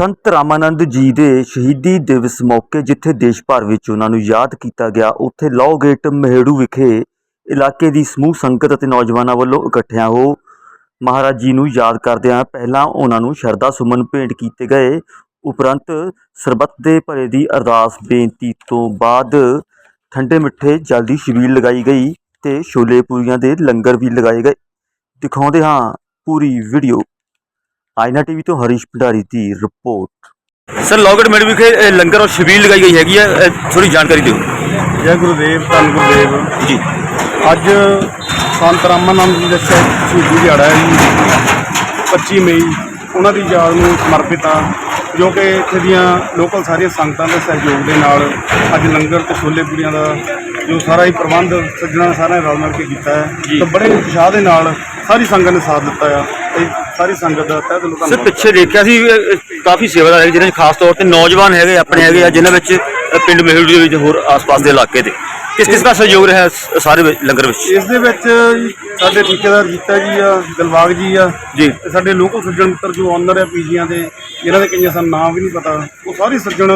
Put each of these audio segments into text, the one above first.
ਸੰਤ ਰਾਮਾਨੰਦ ਜੀ ਦੇ ਸ਼ਹੀਦੀ ਦਿਵਸ ਮੌਕੇ ਜਿੱਥੇ ਦੇਸ਼ ਭਰ ਵਿੱਚ ਉਹਨਾਂ ਨੂੰ ਯਾਦ ਕੀਤਾ ਗਿਆ, ਉੱਥੇ ਲਾਅ ਗੇਟ ਮਹਿੜੂ ਵਿਖੇ ਇਲਾਕੇ ਦੀ ਸਮੂਹ ਸੰਗਤ ਅਤੇ ਨੌਜਵਾਨਾਂ ਵੱਲੋਂ ਇਕੱਠਿਆਂ ਹੋ ਮਹਾਰਾਜ ਜੀ ਨੂੰ ਯਾਦ ਕਰਦਿਆਂ ਪਹਿਲਾਂ ਉਹਨਾਂ ਨੂੰ ਸ਼ਰਧਾ ਸੁਮਨ ਭੇਂਟ ਕੀਤੇ ਗਏ। ਉਪਰੰਤ ਸਰਬੱਤ ਦੇ ਭਲੇ ਦੀ ਅਰਦਾਸ ਬੇਨਤੀ ਤੋਂ ਬਾਅਦ ਠੰਡੇ ਮਿੱਠੇ ਜਲ ਦੀ ਛਬੀਲ ਲਗਾਈ ਗਈ ਤੇ ਛੋਲੇ ਪੂਰੀਆਂ ਦੇ ਲੰਗਰ ਵੀ ਲਗਾਏ ਗਏ। ਦਿਖਾਉਂਦੇ ਹਾਂ ਪੂਰੀ ਵੀਡੀਓ ਆਇਨਾ ਟੀਵੀ ਤੋਂ ਹਰੀਸ਼ ਭੰਡਾਰੀ ਦੀ ਰਿਪੋਰਟ। ਸਰ ਲੌਗਟ ਮੇੜ ਵਿਖੇ ਲੰਗਰ ਔਰ ਛਬੀਲ ਲਗਾਈ ਗਈ ਹੈਗੀ ਹੈ। ਥੋੜੀ ਜਾਣਕਾਰੀ ਦਿਓ। ਜੈ ਗੁਰਦੇਵ ਧੰਨ ਗੁਰਦੇਵ। ਜੀ। ਅੱਜ ਸੰਤ ਰਾਮਾਨੰਦ ਜੀ ਦਾ ਸ਼ਹੀ- ਸ਼ਹੀਦੀ ਦਿਹਾੜਾ ਹੈ ਜੀ। 25 ਮਈ ਉਹਨਾਂ ਦੀ ਯਾਦ ਨੂੰ ਸਮਰਪਿਤ ਆ ਜੋ ਕਿ ਇੱਥੇ ਦੀਆਂ ਲੋਕਲ ਸਾਰੀਆਂ ਸੰਗਤਾਂ ਦੇ ਸਹਿਯੋਗ ਦੇ ਨਾਲ ਅੱਜ ਲੰਗਰ ਤੇ ਛੋਲੇ ਪੂਰੀਆਂ ਦਾ ਜੋ ਸਾਰਾ ਹੀ ਪ੍ਰਬੰਧ ਸੱਜਣਾ ਸਾਰਿਆਂ ਨੇ ਰਲ ਮਿਲ ਕੇ ਕੀਤਾ ਹੈ। ਤਾਂ ਬੜੇ ਉਤਸ਼ਾਹ ਦੇ ਨਾਲ ਸਾਰੀ ਸੰਗਤ ਨੇ ਸਾਥ ਦਿੱਤਾ ਆ। ਤੇ ਸਾਰੀ ਸੰਗਤ ਦਾ ਤਹਿ ਦਿਲੋਂ ਸਰ ਧੰਨਵਾਦ ਪਿੱਛੇ ਦੇਖਿਆ ਸੀ ਅਹ, ਕਾਫੀ ਸੇਵਾਦਾਰ ਹੈਗੇ ਜਿਨ੍ਹਾਂ 'ਚ ਖਾਸ ਤੌਰ ਤੇ ਨੌਜਵਾਨ ਹੈਗੇ ਆਪਣੇ ਹੈਗੇ ਆ ਜਿਨ੍ਹਾਂ ਵਿੱਚ ਪਿੰਡ ਮਹਿੜੂ ਦੇ ਵਿੱਚ ਹੋਰ ਆਸ-ਪਾਸ ਦੇ ਇਲਾਕੇ ਦੇ। ਕਿਸ ਕਿਸ ਦਾ ਸਹਿਯੋਗ ਰਿਹਾ ਸ- ਸਾਰੇ ਵਿੱਚ- ਲੰਗਰ ਵਿੱਚ? ਇਸ ਦੇ ਵਿੱਚ ਜੀ ਸਾਡੇ ਠੇਕੇਦਾਰ ਜੀਤਾ ਜੀ ਆ ਦਿਲਬਾਗ ਜੀ ਆ ਜੀ। ਤੇ ਸਾਡੇ ਲੋਕਲ ਸੱਜਣ ਮਿੱਤਰ ਜੋ ਓਨਰ ਆ ਪੀਜੀਆਂ ਦੇ ਜਿਨ੍ਹਾਂ ਦੇ ਕਈਆਂ ਸਾਨੂੰ ਨਾਮ ਵੀ ਨਹੀਂ ਪਤਾ। ਉਹ ਸਾਰੇ ਸੱਜਣ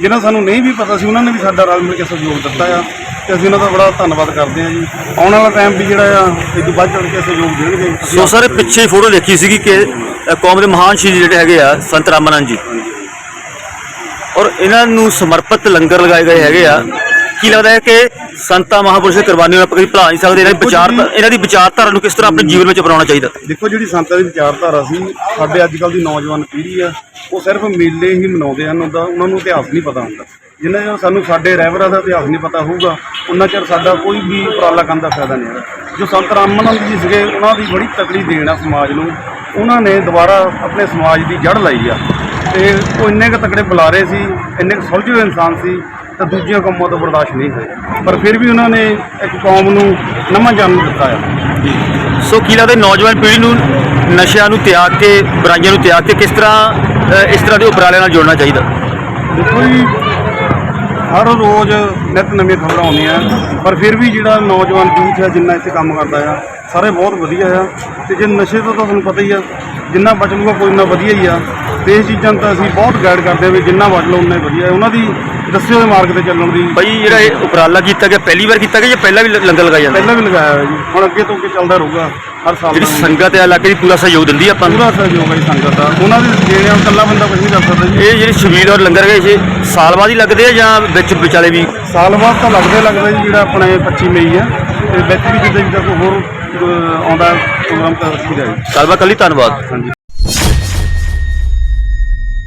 ਜਿਨ੍ਹਾਂ ਸਾਨੂੰ ਨਹੀਂ ਵੀ ਪਤਾ ਸੀ ਉਹਨਾਂ ਨੇ ਵੀ ਸਾਡਾ ਰਲ ਮਿਲ ਕੇ ਸਹਿਯੋਗ ਦਿੱਤਾ ਆ ਤੇ ਅਸੀਂ ਉਹਨਾਂ ਦਾ ਬੜਾ ਧੰਨਵਾਦ ਕਰਦੇ ਆ ਜੀ। ਆਉਣ ਵਾਲਾ ਟਾਈਮ ਵੀ ਜਿਹੜਾ ਆ ਇਹ ਤੋਂ ਵੱਧ ਚੜ੍ਹ ਕੇ ਸਹਿਯੋਗ ਦੇਣਗੇ। ਸੋ ਸਾਰੇ ਪਿੱਛੇ ਫੋਟੋ ਦੇਖੀ ਸੀਗੀ ਕਿ ਕੌਮ ਦੇ ਮਹਾਨ ਸ਼ਹੀਦ ਜਿਹੜੇ ਹੈਗੇ ਆ ਸੰਤ ਰਾਮਾਨੰਦ ਜੀ। ਔਰ ਇਹਨਾਂ ਨੂੰ ਸਮਰਪਿਤ ਲੰਗਰ ਲਗਾਏ ਗਏ ਹੈਗੇ ਆ। ਕੀ ਲੱਗਦਾ ਹੈ ਕਿ ਸੰਤਾਂ ਮਹਾਂਪੁਰਸ਼ਾਂ ਦੀ ਕੁਰਬਾਨੀ ਨੂੰ ਆਪਾਂ ਕਦੀ ਭੁਲਾ ਨਹੀਂ ਸਕਦੇ? ਇਹਨਾਂ ਦੀ ਵਿਚਾਰ ਇਹਨਾਂ ਦੀ ਵਿਚਾਰਧਾਰਾ ਨੂੰ ਕਿਸ ਤਰ੍ਹਾਂ ਆਪਣੇ ਜੀਵਨ ਵਿੱਚ ਅਪਣਾਉਣਾ ਚਾਹੀਦਾ? ਦੇਖੋ ਜਿਹੜੀ ਸੰਤਾਂ ਦੀ ਵਿਚਾਰਧਾਰਾ ਸੀ ਸਾਡੇ ਅੱਜ ਕੱਲ ਦੀ ਨੌਜਵਾਨ ਪੀੜ੍ਹੀ ਆ ਉਹ ਸਿਰਫ ਮੇਲੇ ਹੀ ਮਨਾਉਂਦੇ ਹਨ ਉਹਦਾ ਉਹਨਾਂ ਨੂੰ ਇਤਿਹਾਸ ਨਹੀਂ ਪਤਾ ਹੁੰਦਾ। ਜਿੰਨਾ ਚਿਰ ਸਾਨੂੰ ਸਾਡੇ ਰਹਿਬਰਾਂ ਦਾ ਇਤਿਹਾਸ ਨਹੀਂ ਪਤਾ ਹੋਊਗਾ ਉਹਨਾਂ ਚਿਰ ਸਾਡਾ ਕੋਈ ਵੀ ਉਪਰਾਲਾ ਕਰਨ ਦਾ ਫਾਇਦਾ ਨਹੀਂ ਹੈ ਜੋ ਸੰਤ ਰਾਮਾਨੰਦ ਜੀ ਸੀਗੇ ਉਹਨਾਂ ਦੀ ਬੜੀ ਤਕੜੀ ਦੇਣ ਆ ਸਮਾਜ ਨੂੰ। ਉਹਨਾਂ ਨੇ ਦੁਬਾਰਾ ਆਪਣੇ ਸਮਾਜ ਦੀ ਜੜ ਲਾਈ ਆ। ਤੇ ਉਹ ਇੰਨੇ ਕੁ ਤਕੜੇ ਬੁਲਾਰੇ ਸੀ ਇੰਨੇ ਕੁ ਸੁਲਝੇ ਇਨਸਾਨ ਸੀ ਤਾਂ ਦੂਜੀਆਂ ਕੰਮਾਂ ਤੋਂ ਬਰਦਾਸ਼ਤ ਨਹੀਂ ਹੋਏ। ਪਰ ਫਿਰ ਵੀ ਉਹਨਾਂ ਨੇ ਇੱਕ ਕੌਮ ਨੂੰ ਨਵਾਂ ਜਨਮ ਦਿੱਤਾ ਆ ਸੋ ਕੀ ਲੱਗਦਾ ਨੌਜਵਾਨ ਪੀੜ੍ਹੀ ਨੂੰ ਨਸ਼ਿਆਂ ਨੂੰ ਤਿਆਗ ਕੇ ਬੁਰਾਈਆਂ ਨੂੰ ਤਿਆਗ ਕੇ ਕਿਸ ਤਰ੍ਹਾਂ ਇਸ ਤਰ੍ਹਾਂ ਦੇ ਉਪਰਾਲਿਆਂ ਨਾਲ ਜੋੜਨਾ ਚਾਹੀਦਾ? ਦੇਖੋ ਜੀ ਹਰ ਰੋਜ਼ ਨਿਤ ਨਵੀਆਂ ਖਬਰਾਂ ਆਉਂਦੀਆਂ ਪਰ ਫਿਰ ਵੀ ਜਿਹੜਾ ਨੌਜਵਾਨ ਯੂਥ ਹੈ ਜਿੰਨਾ ਇੱਥੇ ਕੰਮ ਕਰਦਾ ਆ ਸਾਰੇ ਬਹੁਤ ਵਧੀਆ ਆ। ਤੇ ਜੇ ਨਸ਼ੇ ਤੋਂ ਤਾਂ ਤੁਹਾਨੂੰ ਪਤਾ ਹੀ ਆ ਜਿੰਨਾ ਬਚ ਲੂਗਾ ਕੋਈ ਨਾ ਵਧੀਆ ਹੀ ਆ। ਤੇ ਇਹ ਚੀਜ਼ਾਂ ਤਾਂ ਅਸੀਂ ਬਹੁਤ ਗਾਈਡ ਕਰਦੇ ਆ ਵੀ ਜਿੰਨਾ ਬਚ ਲਓ ਉਨਾ ਹੀ। ਵਧੀਆ ਉਹਨਾਂ ਦੀ ਦੱਸੇ ਹੋਏ ਮਾਰਗ ਤੇ ਚੱਲਣ ਦੀ ਭਾਈ ਜਿਹੜਾ ਇਹ ਉਪਰਾਲਾ ਕੀਤਾ ਗਿਆ ਪਹਿਲੀ ਵਾਰ ਕੀਤਾ ਗਿਆ ਜਾਂ ਪਹਿਲਾਂ ਵੀ ਲ- ਲੰਗਰ ਲਗਾਇਆ ਜਾਂਦਾ? ਪਹਿਲਾਂ ਵੀ ਲਗਾਇਆ ਹੋਇਆ ਜੀ। ਹੁਣ ਅੱਗੇ ਤੋਂ ਅੱਗੇ ਚੱਲਦਾ ਰਹੂਗਾ ਹਰ ਸਾਲ ਜਿਹੜੀ ਦਾ। ਸੰਗਤ ਹੈ ਇਲਾਕੇ ਦੀ ਪੂਰਾ ਸਹਿਯੋਗ ਦਿੰਦੀ ਹੈ ਆਪਾਂ ਨੂੰ? ਪੂਰਾ ਸਹਿਯੋਗ ਹੈ ਜੀ ਸੰਗਤ ਦਾ। ਉਹਨਾਂ ਦੀ ਜੇ ਇਕੱਲਾ ਬੰਦਾ ਕੁਝ ਨਹੀਂ ਕਰ ਸਕਦਾ ਜੀ। ਇਹ ਜਿਹੜੇ ਛਬੀਲ ਔਰ ਲੰਗਰ ਹੈਗੇ ਇਹ ਸਾਲ ਬਾਅਦ ਹੀ ਲੱਗਦੇ ਆ ਜਾਂ ਵਿੱਚ ਵਿਚਾਲੇ ਵੀ? ਸਾਲ ਬਾਅਦ ਤਾਂ ਲੱਗਦੇ ਲੱਗਦਾ ਜੀ ਜਿਹੜਾ ਆਪਣਾ ਇਹ 25 ਮਈ ਆ। ਤੇ ਵਿੱਚ ਵੀ ਜਿੱਦਾਂ ਜਿੱਦਾਂ ਕੋਈ ਹੋਰ ਅਹ, ਆਉਂਦਾ ਪ੍ਰੋਗਰਾਮ ਕਰ ਸਕਦਾ ਜੀ। ਸਾਲ ਬਾਅਦ ਕੱਲੀ ਧੰਨਵਾਦ। ਹਾਂਜੀ।